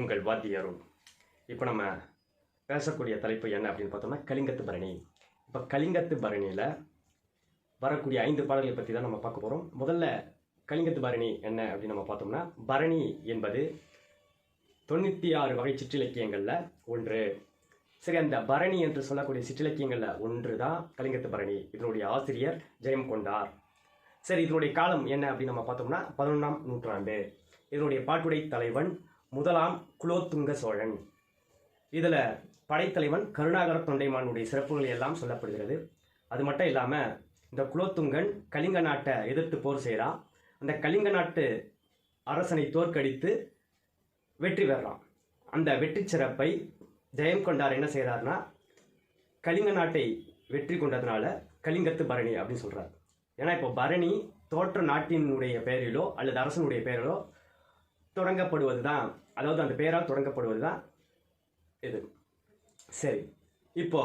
உங்கள் வாத்தியாரும். இப்போ நம்ம பேசக்கூடிய தலைப்பு என்ன அப்படின்னு பார்த்தோம்னா கலிங்கத்து பரணி. இப்போ கலிங்கத்து பரணியில் வரக்கூடிய ஐந்து பாடல்களை பற்றி தான் நம்ம பார்க்க போகிறோம் முதல்ல கலிங்கத்து பரணி என்ன அப்படின்னு நம்ம பார்த்தோம்னா பரணி என்பது தொண்ணூற்றி ஆறு வகை சிற்றிலக்கியங்களில் ஒன்று. சரி அந்த பரணி என்று சொல்லக்கூடிய சிற்றிலக்கியங்களில் ஒன்று தான் கலிங்கத்து பரணி. இதனுடைய ஆசிரியர் ஜெயம் கொண்டார். சரி இதனுடைய காலம் என்ன அப்படின்னு நம்ம பார்த்தோம்னா பதினொன்றாம் நூற்றாண்டு. இதனுடைய பாட்டுடை தலைவன் முதலாம் குலோத்துங்க சோழன். இதில் படைத்தலைவன் கருணாகர தொண்டைமானுடைய சிறப்புகள் எல்லாம் சொல்லப்படுகிறது. அது மட்டும் இல்லாமல் இந்த குலோத்துங்கன் கலிங்க நாட்டை எதிர்த்து போர் செய்கிறான் அந்த கலிங்க நாட்டு அரசனை தோற்கடித்து வெற்றி பெறான். அந்த வெற்றி சிறப்பை ஜெயம் கொண்டார் என்ன செய்கிறார்னா கலிங்க நாட்டை வெற்றி கொண்டதுனால கலிங்கத்து பரணி அப்படின்னு சொல்கிறார் ஏன்னா இப்போ பரணி தோற்ற நாட்டினுடைய பெயரிலோ அல்லது அரசனுடைய பெயரிலோ தொடங்கப்படுவது தான் அதாவது அந்த பெயரால் தொடங்கப்படுவது தான் இது. சரி இப்போ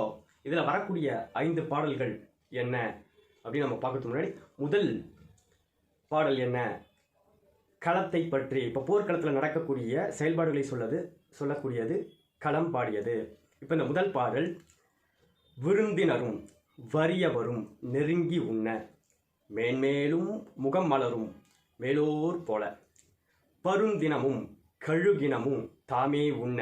இதில் வரக்கூடிய ஐந்து பாடல்கள் என்ன அப்படின்னு நம்ம பார்க்கறதுக்கு முன்னாடி முதல் பாடல் என்ன? களத்தை பற்றி. இப்போ போர்க்களத்தில் நடக்கக்கூடிய செயல்பாடுகளை சொல்லது சொல்லக்கூடியது களம் பாடியது. இப்போ இந்த முதல் பாடல் விருந்தினரும் வறியவரும் நெருங்கி உண்ண மேன்மேலும் முகம் மலரும் மேலோர் போல. பருந்தினமும் கழுகினமும் தாமே உண்ண.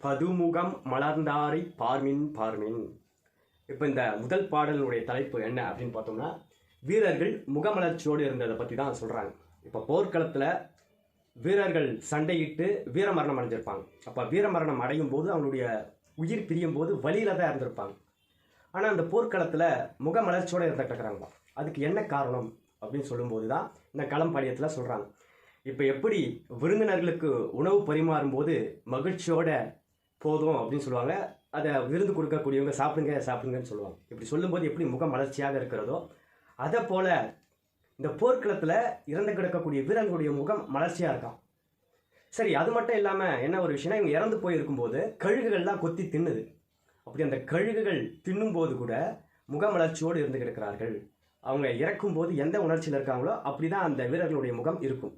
பதுமுகம் மலர்ந்தாரை பார்மின் பார்மின். இப்போ இந்த முதல் பாடலினுடைய தலைப்பு என்ன அப்படின்னு பார்த்தோம்னா வீரர்கள் முகமலர்ச்சியோடு இருந்ததை பற்றி தான் சொல்கிறாங்க இப்போ போர்க்களத்தில் வீரர்கள் சண்டையிட்டு வீரமரணம் அடைஞ்சிருப்பாங்க. அப்போ வீரமரணம் அடையும் போது அவங்களுடைய உயிர் பிரியும் போது வழியில தான் இருந்திருப்பாங்க ஆனால் அந்த போர்க்களத்தில் முகமலர்ச்சியோடு இருந்துட்டு இருக்கிறாங்க அதுக்கு என்ன காரணம் அப்படின்னு சொல்லும்போது தான் இந்த களம்பாடியத்தில் சொல்கிறாங்க இப்போ எப்படி விருந்தினர்களுக்கு உணவு பரிமாறும் போது மகிழ்ச்சியோட போதும் அப்படின்னு சொல்லுவாங்க. அதை விருந்து கொடுக்கக்கூடியவங்க சாப்பிடுங்க சாப்பிடுங்கன்னு சொல்லுவாங்க. இப்படி சொல்லும்போது எப்படி முகம் மலர்ச்சியாக இருக்கிறதோ அதை போல் இந்த போர்க்களத்தில் இறந்து கிடக்கக்கூடிய வீரர்களுடைய முகம் மலர்ச்சியாக இருக்கான் சரி அது மட்டும் இல்லாமல் என்ன ஒரு விஷயம்னா இவங்க இறந்து போயிருக்கும்போது கழுகுகள்லாம் கொத்தி தின்னுது. அப்படி அந்த கழுகுகள் தின்னும்போது கூட முகமலர்ச்சியோடு இருந்து கிடக்கிறார்கள். அவங்க இறக்கும்போது எந்த உணர்ச்சியில் இருக்காங்களோ அப்படி தான் அந்த வீரர்களுடைய முகம் இருக்கும்.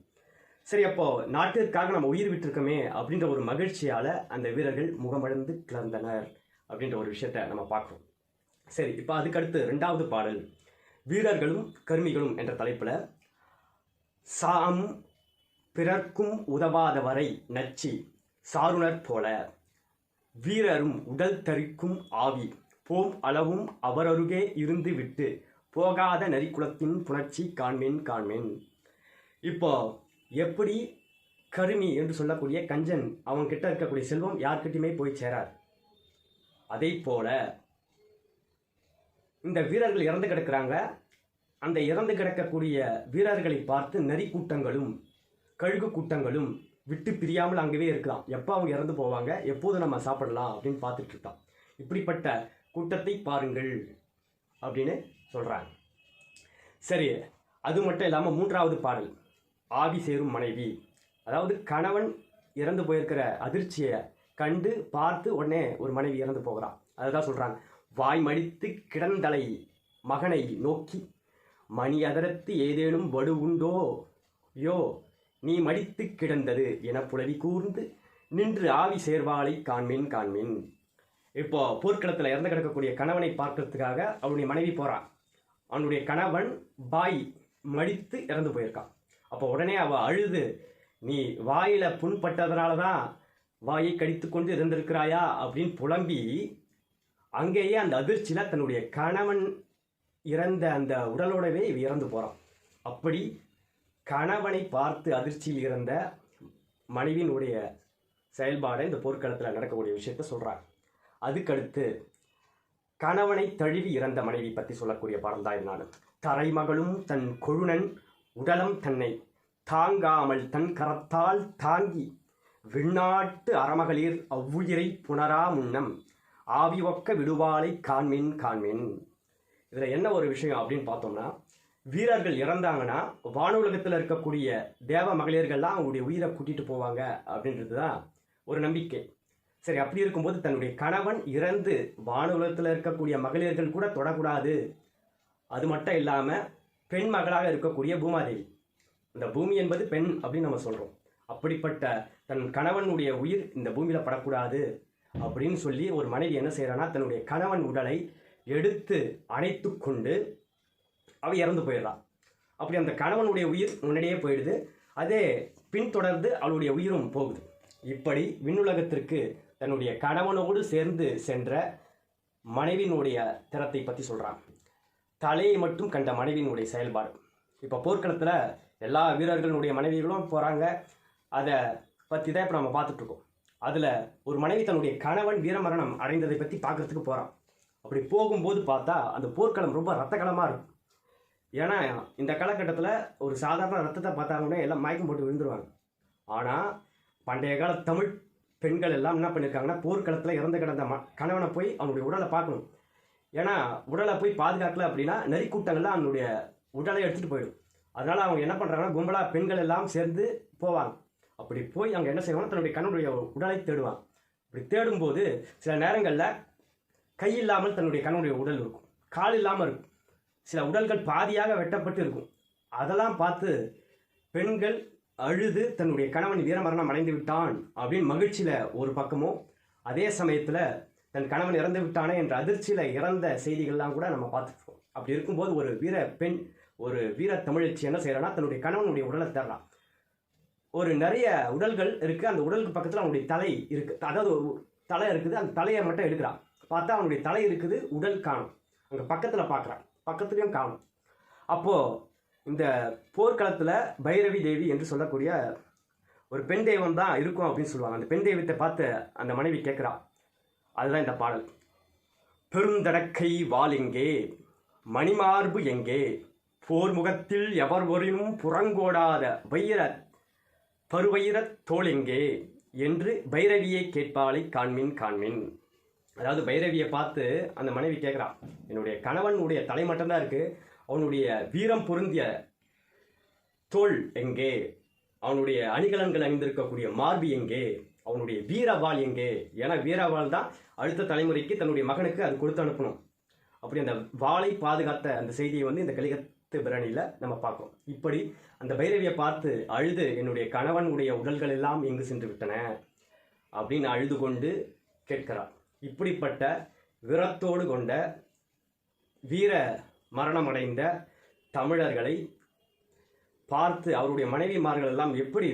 சரி அப்போ நாட்டிற்காக நம்ம உயிர் விட்டிருக்கோமே அப்படின்ற ஒரு மகிழ்ச்சியால் அந்த வீரர்கள் முகமடைந்து கிளர்ந்தனர் அப்படின்ற ஒரு விஷயத்த நம்ம பார்க்குறோம். சரி இப்போ அதுக்கடுத்து ரெண்டாவது பாடல். வீரர்களும் கருமிகளும் என்ற தலைப்பில் சாம் பிறர்க்கும் உதவாதவரை நச்சி சாருணர் போல வீரரும் உடல் தரிக்கும் ஆவி போம் அளவும் அவரருகே இருந்து விட்டு போகாத நரிக்குலத்தின் புணர்ச்சி காண்மேன் காண்மேன். இப்போ எப்படி கருமி என்று சொல்லக்கூடிய கஞ்சன் அவன் கிட்ட இருக்கக்கூடிய செல்வம் யார்கிட்டயுமே போய் சேராது. அதே போல இந்த வீரர்கள் இறந்து கிடக்கிறாங்க. அந்த இறந்து கிடக்கக்கூடிய வீரர்களை பார்த்து நரி கூட்டங்களும் கழுகு கூட்டங்களும் விட்டு பிரியாமல் அங்கேயே இருக்கலாம். எப்போ அவங்க இறந்து போவாங்க? எப்போது நம்ம சாப்பிடலாம் அப்படின்னு பார்த்துட்டு இருக்கான். இப்படிப்பட்ட கூட்டத்தை பாருங்கள் அப்படின்னு சொல்கிறாங்க சரி அது மட்டும் இல்லாமல் மூன்றாவது பாடல். ஆவி சேரும் மனைவி. அதாவது கணவன் இறந்து போயிருக்கிற அதிர்ச்சியை கண்டு பார்த்து உடனே ஒரு மனைவி இறந்து போகிறான் அதுதான் சொல்கிறாங்க வாய் மடித்து கிடந்தலை மகனை நோக்கி மணி அதரத்து ஏதேனும் வடு உண்டோ? யோ நீ மடித்து கிடந்தது என புலவி கூர்ந்து நின்று ஆவி சேர்வாளை காண்மின் காண்மின். இப்போ போர்க்களத்தில் இறந்து கிடக்கக்கூடிய கணவனை பார்க்கறதுக்காக அவனுடைய மனைவி போகிறான் அவனுடைய கணவன் பாய் மடித்து இறந்து போயிருக்கான். அப்போ உடனே அவள் அழுது நீ வாயில் புண்பட்டதுனால தான் வாயை கடித்து கொண்டு இருந்திருக்கிறாயா? அப்படின்னு புலம்பி அங்கேயே அந்த அதிர்ச்சியில் தன்னுடைய கணவன் இறந்த அந்த உடலோடவே இவ இறந்து போகிறான் அப்படி கணவனை பார்த்து அதிர்ச்சியில் இறந்த மனைவியினுடைய செயல்பாடை இந்த போர்க்களத்தில் நடக்கக்கூடிய விஷயத்த சொல்கிறாங்க அதுக்கடுத்து கணவனை தழுவி இறந்த மனைவி பற்றி சொல்லக்கூடிய படம் தான் இது நான். தரைமகளும் தன் கொழுனன் உடலம் தன்னை தாங்காமல் தன் கரத்தால் தாங்கி விண்ணாட்டு அறமகளிர் அவ்வுயிரை புணரா முன்னம் ஆவி ஒக்க விடுவாளை காண்மின் காண்மின். இதில் என்ன ஒரு விஷயம் அப்படின்னு பார்த்தோம்னா வீரர்கள் இறந்தாங்கன்னா வானுலகத்தில் இருக்கக்கூடிய தேவ மகளிர்கள்லாம் அவங்களுடைய உயிரை கூட்டிட்டு போவாங்க அப்படின்றது தான் ஒரு நம்பிக்கை. சரி அப்படி இருக்கும்போது தன்னுடைய கணவன் இறந்து வானுலகத்தில் இருக்கக்கூடிய மகளிர்கள் கூட தொடக்கூடாது. அது மட்டும் இல்லாமல் பெண் மகளாக இருக்கக்கூடிய பூமாதேவி. இந்த பூமி என்பது பெண் அப்படின்னு நம்ம சொல்கிறோம் அப்படிப்பட்ட தன் கணவனுடைய உயிர் இந்த பூமியில் படக்கூடாது அப்படின்னு சொல்லி ஒரு மனைவி என்ன செய்கிறான்னா தன்னுடைய கணவன் உடலை எடுத்து அணைத்து கொண்டு அவள் இறந்து போயிடுறான் அப்படி அந்த கணவனுடைய உயிர் முன்னாடியே போயிடுது. அதே பின்தொடர்ந்து அவளுடைய உயிரும் போகுது. இப்படி விண்ணுலகத்திற்கு தன்னுடைய கணவனோடு சேர்ந்து சென்ற மனைவியினுடைய திறத்தை பற்றி சொல்கிறான் தலையை மட்டும் கண்ட மனைவியினுடைய செயல்பாடு. இப்போ போர்க்களத்தில் எல்லா வீரர்களுடைய மனைவிகளும் போகிறாங்க அதை பற்றி தான் இப்போ நம்ம பார்த்துட்ருக்கோம் அதில் ஒரு மனைவி தன்னுடைய கணவன் வீரமரணம் அடைந்ததை பற்றி பார்க்கறதுக்கு போகிறான் அப்படி போகும்போது பார்த்தா அந்த போர்க்களம் ரொம்ப ரத்தக்களமாக இருக்கும். ஏன்னா இந்த காலகட்டத்தில் ஒரு சாதாரண ரத்தத்தை பார்த்தாங்கன்னா எல்லாம் மயக்கம் போட்டு விழுந்துருவாங்க. ஆனால் பண்டைய கால தமிழ் பெண்கள் எல்லாம் என்ன பண்ணியிருக்காங்கன்னா போர்க்களத்தில் இறந்து கிடந்த ம கணவனை போய் அவனுடைய உடலை பார்க்கணும். ஏன்னா உடலை போய் பாதுகாக்கல அப்படின்னா நரிக்கூட்டங்கள்லாம் அவனுடைய உடலை எடுத்துகிட்டு போயிடும். அதனால் அவங்க என்ன பண்ணுறாங்கன்னா கும்பலாக பெண்கள் எல்லாம் சேர்ந்து போவாங்க. அப்படி போய் அவங்க என்ன செய்வாங்க தன்னுடைய கண்ணுடைய உடலை தேடுவாங்க. அப்படி தேடும்போது சில நேரங்களில் கை இல்லாமல் தன்னுடைய கண்ணுடைய உடல் இருக்கும். கால் இல்லாமல் இருக்கும். சில உடல்கள் பாதியாக வெட்டப்பட்டு இருக்கும். அதெல்லாம் பார்த்து பெண்கள் அழுது தன்னுடைய கணவன் வீரமரணம் அடைந்து விட்டான் அப்படின்னு மகிழ்ச்சியில் ஒரு பக்கமும் அதே சமயத்தில் தன் கணவன் இறந்து விட்டானே என்ற அதிர்ச்சியில் இறந்த செய்திகள்லாம் கூட நம்ம பார்த்துருக்கோம் அப்படி இருக்கும்போது ஒரு வீர பெண் ஒரு வீர தமிழச்சி என்ன செய்கிறான்னா தன்னுடைய கணவனுடைய உடலை தேடுறான் ஒரு நிறைய உடல்கள் இருக்குது அந்த உடலுக்கு பக்கத்தில் அவனுடைய தலை இருக்குது அதாவது ஒரு தலை இருக்குது. அந்த தலையை மட்டும் எடுக்கிறான் பார்த்தா அவனுடைய தலை இருக்குது உடல் காணும். அங்கே பக்கத்தில் பார்க்குறான் பக்கத்துலேயும் காணும். அப்போது இந்த போர்க்களத்தில் பைரவி தேவி என்று சொல்லக்கூடிய ஒரு பெண் தெய்வம் தான் இருக்கும் அப்படின்னு சொல்லுவாங்க. அந்த பெண் தெய்வத்தை பார்த்து அந்த மனைவி கேட்குறான் அதுதான் இந்த பாடல். பெருந்தடக்கை வாள் எங்கே மணிமார்பு எங்கே? போர் முகத்தில் எவர் ஒரினும் புறங்கோடாத வைர பருவயிரத் தோள் எங்கே? என்று பைரவியை கேட்பாளை காண்மின் காண்மின். அதாவது பைரவியை பார்த்து அந்த மனைவி கேட்குறான் என்னுடைய கணவனுடைய தலை மட்டும்தான் இருக்குது அவனுடைய வீரம் பொருந்திய தோல் எங்கே? அவனுடைய அணிகலன்கள் அணிந்திருக்கக்கூடிய மார்பு எங்கே? அவனுடைய வீரவாள் எங்கே? ஏன்னா வீரவாள் தான் அடுத்த தலைமுறைக்கு தன்னுடைய மகனுக்கு அது கொடுத்து அனுப்பணும். அப்படி அந்த வாளை பாதுகாத்த அந்த செய்தியை வந்து இந்த கலிகத்து பிரணியில் நம்ம பார்க்கோம் இப்படி அந்த பைரவியை பார்த்து அழுது என்னுடைய கணவனுடைய உடல்கள் எல்லாம் எங்கு சென்று விட்டன அப்படின்னு அழுது கொண்டு கேட்கிறார். இப்படிப்பட்ட வீரத்தோடு கொண்ட வீர மரணமடைந்த தமிழர்களை பார்த்து அவருடைய மனைவிமார்கள் எல்லாம் எப்படி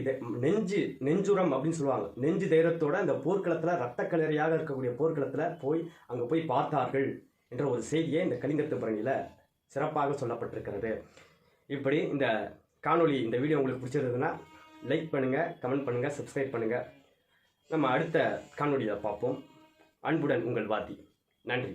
நெஞ்சு நெஞ்சுரம் அப்படின்னு சொல்லுவாங்க. நெஞ்சு தைரியத்தோட அந்த போர்க்களத்தில் ரத்த கலரியாக இருக்கக்கூடிய போர்க்களத்தில் போய் அங்கே போய் பார்த்தார்கள் என்ற ஒரு செய்தியை இந்த கலிங்கத்து பரணியில் சிறப்பாக சொல்லப்பட்டிருக்கிறது. இப்படி இந்த காணொளி இந்த வீடியோ உங்களுக்கு பிடிச்சிருந்ததுன்னா லைக் பண்ணுங்கள் கமெண்ட் பண்ணுங்கள் சப்ஸ்கிரைப் பண்ணுங்கள் நம்ம அடுத்த காணொளியில் பார்ப்போம். அன்புடன் உங்கள் வாத்தி. நன்றி.